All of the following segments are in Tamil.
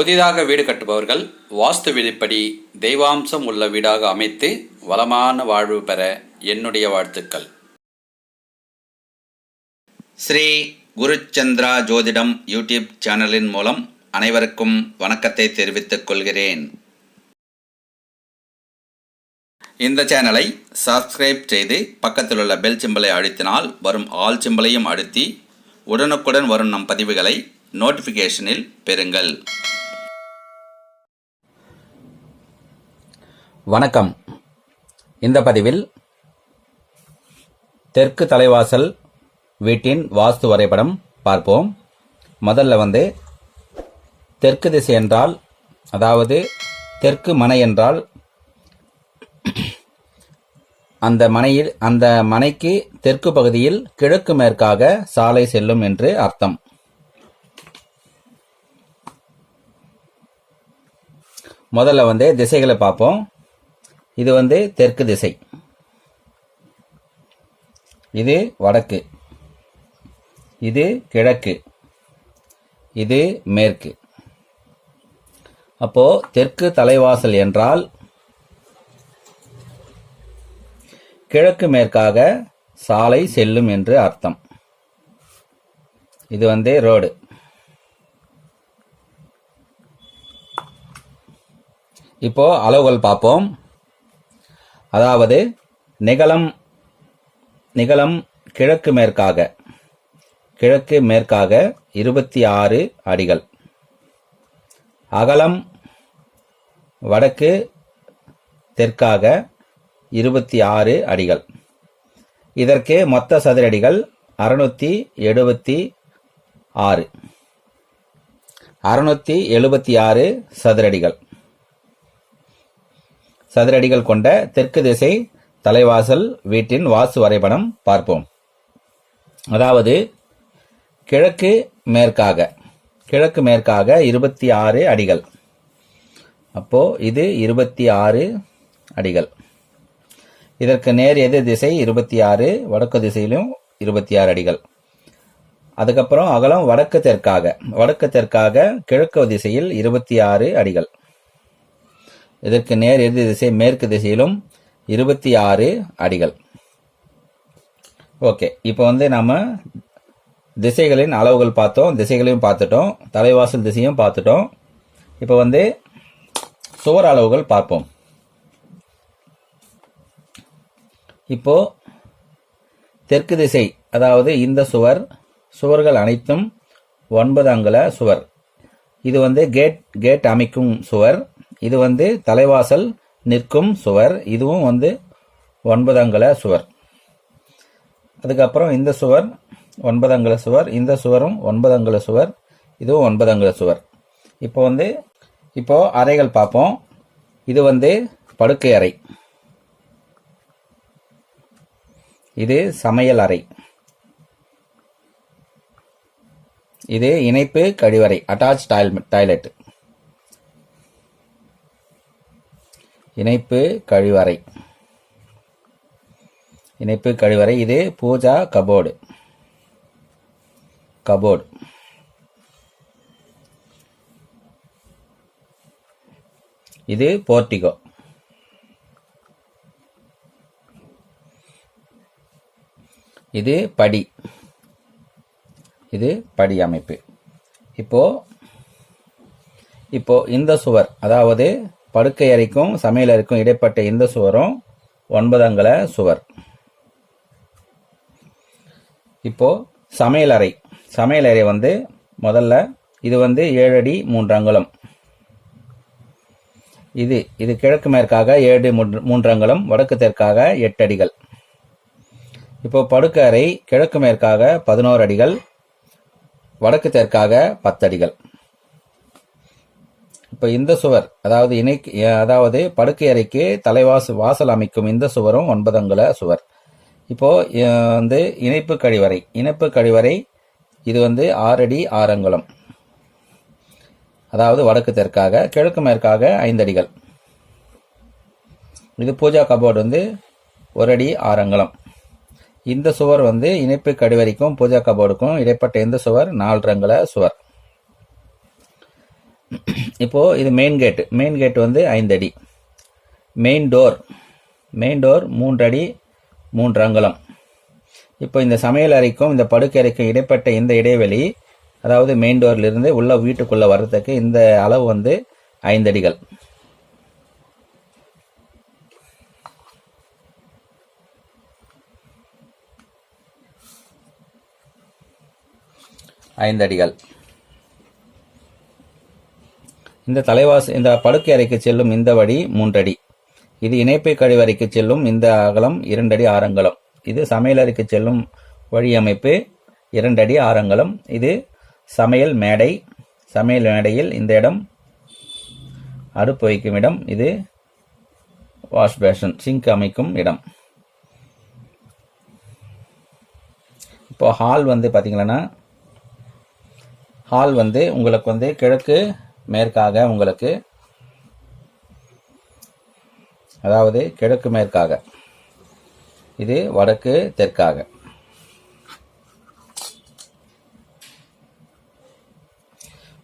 புதிதாக வீடு கட்டுபவர்கள் வாஸ்து விதிப்படி தெய்வாம்சம் உள்ள வீடாக அமைத்து வளமான வாழ்வு பெற என்னுடைய வாழ்த்துக்கள். ஸ்ரீ குருச்சந்திரா ஜோதிடம் யூடியூப் சேனலின் மூலம் அனைவருக்கும் வணக்கத்தை தெரிவித்துக் கொள்கிறேன். இந்த சேனலை சப்ஸ்கிரைப் செய்து பக்கத்தில் உள்ள பெல் சிம்பலை அழுத்தினால் வரும் ஆல் சிம்பலையும் அழுத்தி உடனுக்குடன் வரும் நம் பதிவுகளை நோட்டிஃபிகேஷனில் பெறுங்கள். வணக்கம். இந்த பதிவில் தெற்கு தலைவாசல் வீட்டின் வாஸ்து வரைபடம் பார்ப்போம். முதல்ல வந்து தெற்கு திசை என்றால் அதாவது தெற்கு மனை என்றால் அந்த மனையில் அந்த மனைக்கு தெற்கு பகுதியில் கிழக்கு மேற்காக சாலை செல்லும் என்று அர்த்தம். முதல்ல வந்து திசைகளை பார்ப்போம். இது வந்து தெற்கு திசை. இது வடக்கு. இது கிழக்கு. இது மேற்கு. அப்போ தெற்கு தலைவாசல் என்றால் கிழக்கு மேற்காக சாலை செல்லும் என்று அர்த்தம். இது வந்து ரோடு. இப்போ அளவுகள் பார்ப்போம். அதாவது நிகலம் நிகலம் கிழக்கு மேற்காக கிழக்கு மேற்காக இருபத்தி ஆறு அடிகள். அகலம் வடக்கு தெற்காக இருபத்தி ஆறு அடிகள். இதற்கு மொத்த சதுரடிகள் அறுநூத்தி எழுபத்தி ஆறு. அறுநூத்தி எழுபத்தி ஆறு சதுரடிகள். சதுரடிகள் கொண்ட தெற்கு திசை தலைவாசல் வீட்டின் வாசு வரைபடம் பார்ப்போம். அதாவது கிழக்கு மேற்காக கிழக்கு மேற்காக இருபத்தி ஆறு அடிகள். அப்போ இது இருபத்தி ஆறு அடிகள். இதற்கு நேர் எதிர் திசை இருபத்தி ஆறு வடக்கு திசையிலும் இருபத்தி ஆறு அடிகள். அதுக்கப்புறம் அகலம் வடக்கு தெற்காக வடக்கு தெற்காக கிழக்கு திசையில் இருபத்தி ஆறு அடிகள். இதற்கு நேர் எதிர் திசை மேற்கு திசையிலும் இருபத்தி ஆறு அடிகள். ஓகே இப்போ வந்து நம்ம திசைகளின் அளவுகள் பார்த்தோம் திசைகளையும் பார்த்துட்டோம் தலைவாசல் திசையும் பார்த்துட்டோம். இப்போ வந்து சுவர் அளவுகள் பார்ப்போம். இப்போ தெற்கு திசை அதாவது இந்த சுவர் சுவர்கள் அனைத்தும் ஒன்பது அங்குல சுவர். இது வந்து கேட் கேட் அமைக்கும் சுவர். இது வந்து தலைவாசல் நிற்கும் சுவர். இதுவும் வந்து ஒன்பது அங்குல சுவர். அதுக்கப்புறம் இந்த சுவர் ஒன்பதங்கல சுவர் இந்த சுவரும் ஒன்பது சுவர் இதுவும் ஒன்பது அங்குல சுவர். இப்போ வந்து இப்போ அறைகள் பார்ப்போம். இது வந்து படுக்கை அறை. இது சமையல் அறை. இது இணைப்பு கழிவறை அட்டாச் டாய்லெட் இணைப்பு கழிவறை. இணைப்பு கழிவறை இது பூஜா கபோர்டு. கபோர்டு. இது போர்டிகோ. இது படி. இது படி அமைப்பு. இப்போ இப்போ இந்த சுவர் அதாவது படுக்கை அறைக்கும் சமையல் அறைக்கும் இடைப்பட்ட இந்த சுவரும்? ஒன்பது அங்குல சுவர். இப்போ சமையல் அறை சமையல் அறை வந்து முதல்ல இது வந்து ஏழு அடி மூன்று அங்குலம். இது இது கிழக்கு மேற்காக ஏழு மூன்று மூன்று அங்குலம் வடக்கு தெற்காக எட்டு அடிகள். இப்போ படுக்கை அறை கிழக்கு மேற்காக பதினோரு அடிகள் வடக்கு தெற்காக பத்து அடிகள். இப்போ இந்த சுவர் அதாவது இணை அதாவது படுக்கை அறைக்கு தலைவாசல் வாசல் அமைக்கும் இந்த சுவரும் ஒன்பது அங்குல சுவர். இப்போ வந்து இணைப்பு கழிவறை இணைப்பு கழிவறை இது வந்து ஆறடி அடி அதாவது வடக்கு தெற்காக கிழக்கு மேற்காக ஐந்தடிகள். இது பூஜா கபோர்டு வந்து ஒரு அடி ஆறு இந்த சுவர் வந்து இணைப்பு கடிவரிக்கும் பூஜா கபோர்டுக்கும் இடைப்பட்ட இந்த சுவர் நாலு அங்குல சுவர். இப்போது இது மெயின் கேட்டு மெயின் கேட் வந்து ஐந்து அடி. மெயின் டோர் மெயின் டோர் மூன்று அடி மூன்று அங்குலம். இப்போ இந்த சமையல் அறைக்கும் இந்த படுக்கை அறைக்கும் இடைப்பட்ட இந்த இடைவெளி அதாவது மெயின் டோர்லேருந்து உள்ள வீட்டுக்குள்ளே வர்றதுக்கு இந்த அளவு வந்து ஐந்து அடிகள். ஐந்து அடிகள். இந்த தலைவாஸ் இந்த படுக்கை அறைக்கு செல்லும் இந்த வழி மூன்றடி. இது இணைப்பு கழிவறைக்கு செல்லும் இந்த அகலம் இரண்டடி ஆரங்கலம். இது சமையலறைக்கு செல்லும் வழி அமைப்பு இரண்டடி ஆரங்கலம். இது சமையல் மேடை சமையல் மேடையில் இந்த இடம் அடுப்பு வைக்கும் இடம். இது வாஷ் பேஷன் சிங்க் அமைக்கும் இடம். இப்போ ஹால் வந்து பார்த்தீங்கன்னா ஹால் வந்து உங்களுக்கு வந்து கிழக்கு மேற்காக உங்களுக்கு அதாவது கிழக்கு மேற்காக. இது வடக்கு தெற்காக.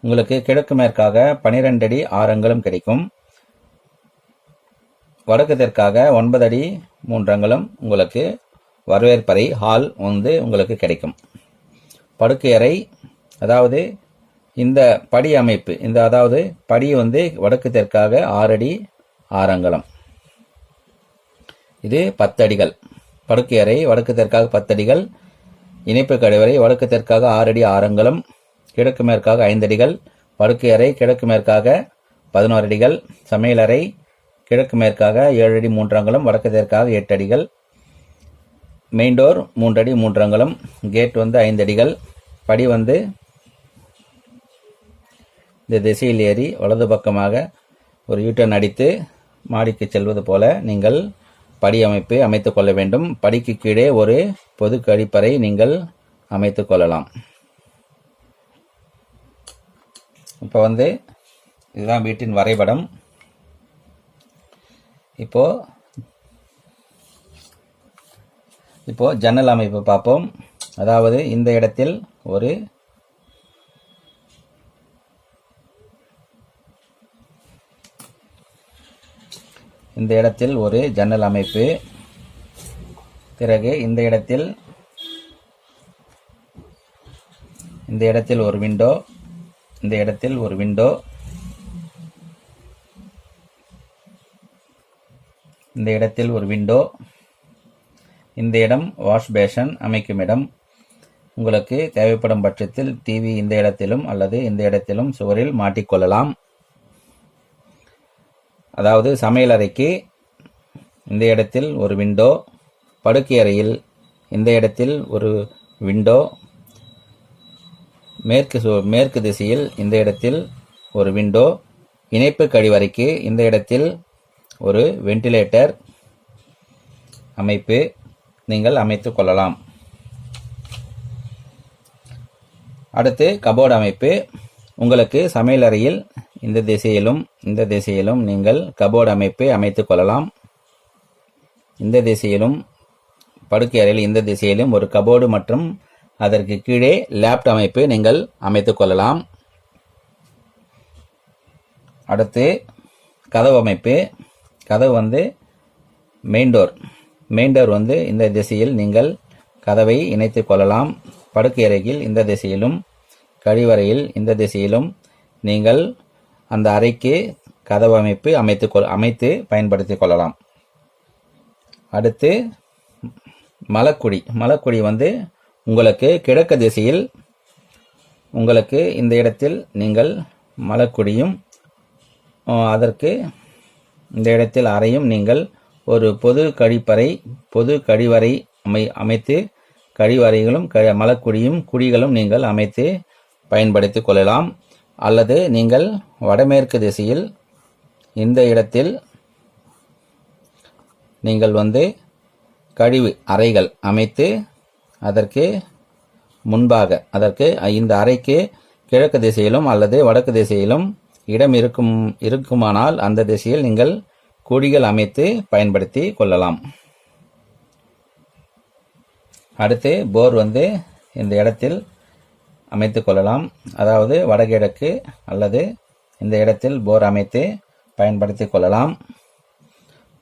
உங்களுக்கு கிழக்கு மேற்காக பனிரெண்டு அடி ஆறங்களும் கிடைக்கும். வடக்கு தெற்காக ஒன்பது அடி மூன்றங்களும் உங்களுக்கு வரவேற்பறை ஹால் வந்து உங்களுக்கு கிடைக்கும். படுக்கையறை அதாவது இந்த படி அமைப்பு இந்த அதாவது படி வந்து வடக்கு தெற்காக ஆறு அடி ஆறு இது பத்தடிகள் படுக்கை அறை வடக்கு தெற்காக பத்தடிகள் இணைப்பு கழிவறை வடக்கு தெற்காக ஆறு அடி கிழக்கு மேற்காக ஐந்தடிகள் படுக்கை அறை கிழக்கு மேற்காக பதினோரு அடிகள். சமையலறை கிழக்கு மேற்காக ஏழு அடி மூன்று வடக்கு தெற்காக எட்டு அடிகள். மெயின் டோர் மூன்று அடி அங்குலம் கேட் வந்து ஐந்தடிகள் படி வந்து இந்த திசையில் ஏறி வலது பக்கமாக ஒரு யூட்டர்ன் அடித்து மாடிக்கு செல்வது போல நீங்கள் படி அமைப்பை அமைத்துக் கொள்ள வேண்டும். படிக்கு கீழே ஒரு பொது கழிப்பறை நீங்கள் அமைத்துக் கொள்ளலாம். இப்போ வந்து இதுதான் வீட்டின் வரைபடம். இப்போ இப்போ ஜன்னல் அமைப்பு பார்ப்போம். அதாவது இந்த இடத்தில் ஒரு இந்த இடத்தில் ஒரு ஜன்னல் அமைப்பு. பிறகு இந்த இடத்தில் இந்த இடத்தில் ஒரு விண்டோ இந்த இடத்தில் ஒரு விண்டோ இந்த இடத்தில் ஒரு விண்டோ இந்த இடம் வாஷ் பேஷன் அமைக்கும் இடம். உங்களுக்கு தேவைப்படும் பட்சத்தில் டிவி இந்த இடத்திலும் அல்லது இந்த இடத்திலும் சுவரில் மாட்டிக்கொள்ளலாம். அதாவது சமையலறைக்கு இந்த இடத்தில் ஒரு விண்டோ படுக்கை அறையில் இந்த இடத்தில் ஒரு விண்டோ மேற்கு மேற்கு திசையில் இந்த இடத்தில் ஒரு விண்டோ இணைப்பு கழிவறைக்கு இந்த இடத்தில் ஒரு வென்டிலேட்டர் அமைப்பு நீங்கள் அமைத்து கொள்ளலாம். அடுத்து கபோர்டு அமைப்பு. உங்களுக்கு சமையலறையில் இந்த திசையிலும் இந்த திசையிலும் நீங்கள் கபோர்டு அமைப்பை அமைத்துக் கொள்ளலாம். இந்த திசையிலும் படுக்கை அறையில் இந்த திசையிலும் ஒரு கபோர்டு மற்றும் அதற்கு கீழே லேப்ட் அமைப்பு நீங்கள் அமைத்துக் கொள்ளலாம். அடுத்து கதவு அமைப்பு. கதவு வந்து மெயின் டோர் மெயின் டோர் வந்து இந்த திசையில் நீங்கள் கதவை இணைத்துக் கொள்ளலாம். படுக்கை அறையில் இந்த திசையிலும் கழிவறையில் இந்த திசையிலும் நீங்கள் அந்த அறைக்கு கதவு அமைப்பு அமைத்து கொள் அமைத்து பயன்படுத்திக் கொள்ளலாம். அடுத்து மலக்குடி. மலக்குடி வந்து உங்களுக்கு கிழக்கு திசையில் உங்களுக்கு இந்த இடத்தில் நீங்கள் மலக்குடியும் அதற்கு இந்த இடத்தில் அறையும் நீங்கள் ஒரு பொது கழிப்பறை பொது கழிவறை அமை அமைத்து கழிவறைகளும் க மலக்குடியும் குடிகளும் நீங்கள் அமைத்து பயன்படுத்திக் கொள்ளலாம். அல்லது நீங்கள் வடமேற்கு திசையில் இந்த இடத்தில் நீங்கள் வந்து கழிவு அறைகள் அமைத்து அதற்கு முன்பாக அதற்கு இந்த அறைக்கு கிழக்கு திசையிலும் அல்லது வடக்கு திசையிலும் இடம் இருக்கும் இருக்குமானால் அந்த திசையில் நீங்கள் குழிகள் அமைத்து பயன்படுத்தி கொள்ளலாம். அடுத்து போர் வந்து இந்த இடத்தில் அமைத்து கொள்ளலாம். அதாவது வடகிழக்கு அல்லது இந்த இடத்தில் போர் அமைத்து பயன்படுத்திக் கொள்ளலாம்.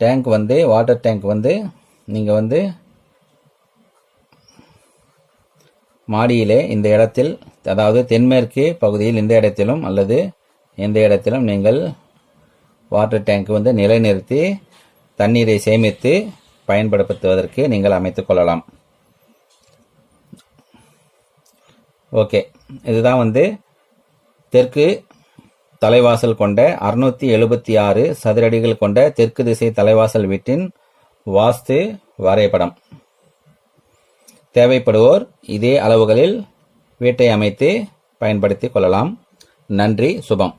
டேங்க் வந்து வாட்டர் டேங்க் வந்து நீங்கள் வந்து மாடியிலே இந்த இடத்தில் அதாவது தென்மேற்கு பகுதியில் இந்த இடத்திலும் அல்லது எந்த இடத்திலும் நீங்கள் வாட்டர் டேங்க் வந்து நிலைநிறுத்தி தண்ணீரை சேமித்து பயன்படுத்துவதற்கு நீங்கள் அமைத்துக் கொள்ளலாம். ஓகே. இதுதான் வந்து தெற்கு தலைவாசல் கொண்ட அறுநூத்தி எழுபத்தி ஆறு சதுரடிகள் கொண்ட தெற்கு திசை தலைவாசல் வீட்டின் வாஸ்து வரைபடம். தேவைப்படுவோர் இதே அளவுகளில் வீட்டை அமைத்து பயன்படுத்திக் கொள்ளலாம். நன்றி சுபம்.